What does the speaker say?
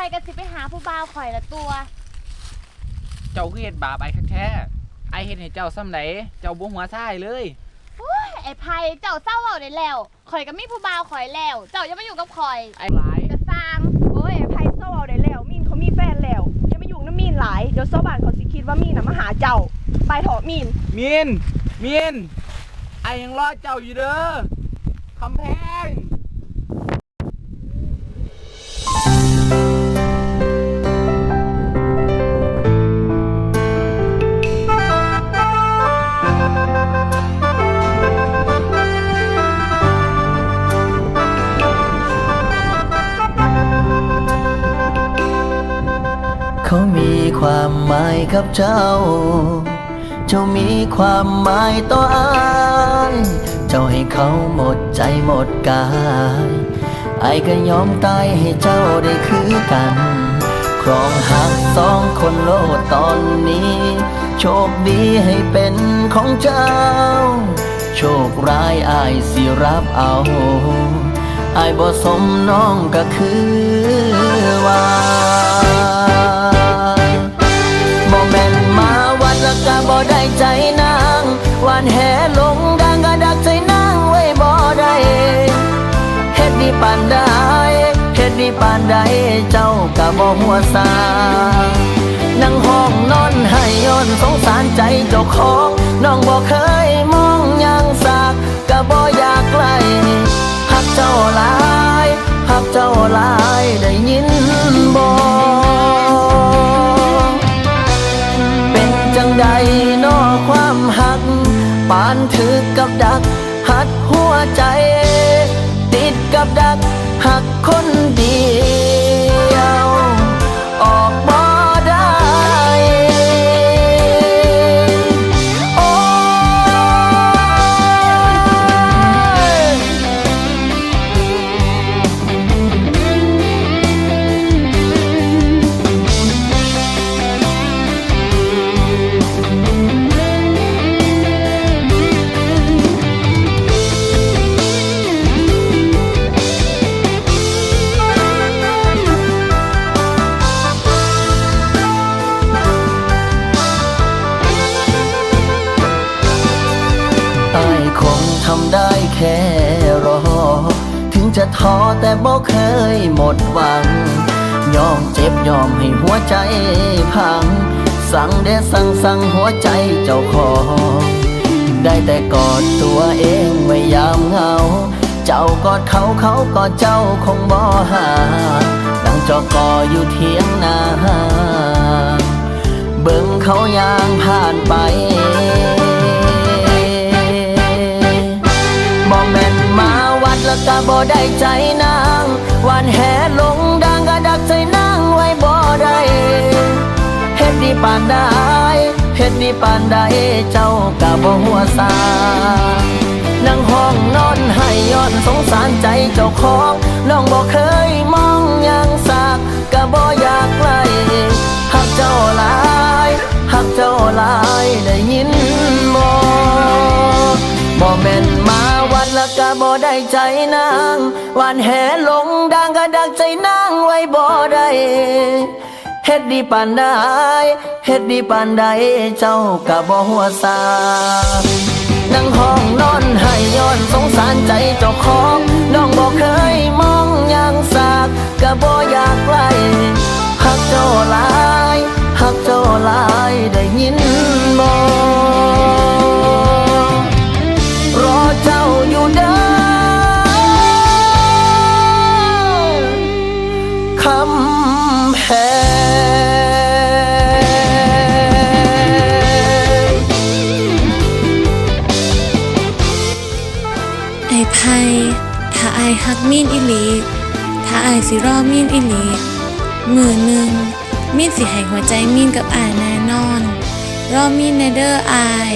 อยก็สิไปหาผู้บ่าวข่อยละตัว เจ้าคือเฮ็ดบาปไอ้คักแท้ไอ้เฮ็ดให้เจ้าซ้ำไหนเจ้าบ่หัวซ้ายเลย โอ้ยไอ้ไพ่เจ้าเศร้าเอาได้แล้ว ข่อยก็มีผู้บ่าวข่อยแล้ว เจ้าอย่ามาอยู่กับข่อยไอ้หลาย กระซังโอ้ยไพ่เศร้าเอาได้แล้ว มีนเขามีแฟนแล้วอย่ามายุ่งน้ำมีนหลาย เดี๋ยวชาวบ้านเขาสิคิดว่ามีนน่ะมาหาเจ้า ไปเถอะมีน มีน มีน ไอ้ยังรอเจ้าอยู่เด้อคำแพง ความหมายกับเจ้า เจ้ามีความหมายต่ออายเจ้าให้เขาหมดใจหมดกายไอ้ก็ยอมตายให้เจ้าได้คือกัน ครองหักสองคนโลดตอนนี้ โชคดีให้เป็นของเจ้า โชคร้ายอายสิรับเอาอายบ่สมน้องก็คือว่า ปานใดเฮ็ดดีปานใดเจ้าก็บ่หัวซานั่งห้องนอนให้ย้อนสงสารใจเจ้าของน้องบ่เคยมองยังสากก็บ่อยากไกลหักเจ้าหลายหักเจ้าหลายได้ยินบ่เป็นจังใดนอความหัก ปานถือกับดัก หัดหัวใจ ติดกับดักหักคนเดียว ถึงจะท้อแต่บ่เคยหมดหวัง ยอมเจ็บยอมให้หัวใจพัง สั่งเดสั่งสั่งหัวใจเจ้าของได้แต่กอดตัวเองไว้ยามเหงา เจ้ากอดเขาเขากอดเจ้าคงบ่หาดังจอกออยู่เทียงนาเบิ่งเขายางผ่านไป บ่ได้ใจนางหวานแหลงดังกระดักใจนางไว้บ่ได้เฮ็ดดีปานใดเฮ็ดดีปานใดเจ้ากะบ่หัว บ่ได้ใจนางหวานแหลงดังกะดักใจนางไว้บ่ได้เฮ็ดดีปานใดเฮ็ดดีปานใดเจ้ากะบ่หัวซานั่งห้องนอนให้ย้อนสงสารใจเจ้าของ ไอ้ไพ่ถ้าไอ้ายฮักมีนอิลี ถ้าไอ้ายสิรอมีนอิลี มือหนึ่งมีนสิให้หัวใจมีนกับไอ้ายแน่นอน รอมีนในเดอร์ไอ้าย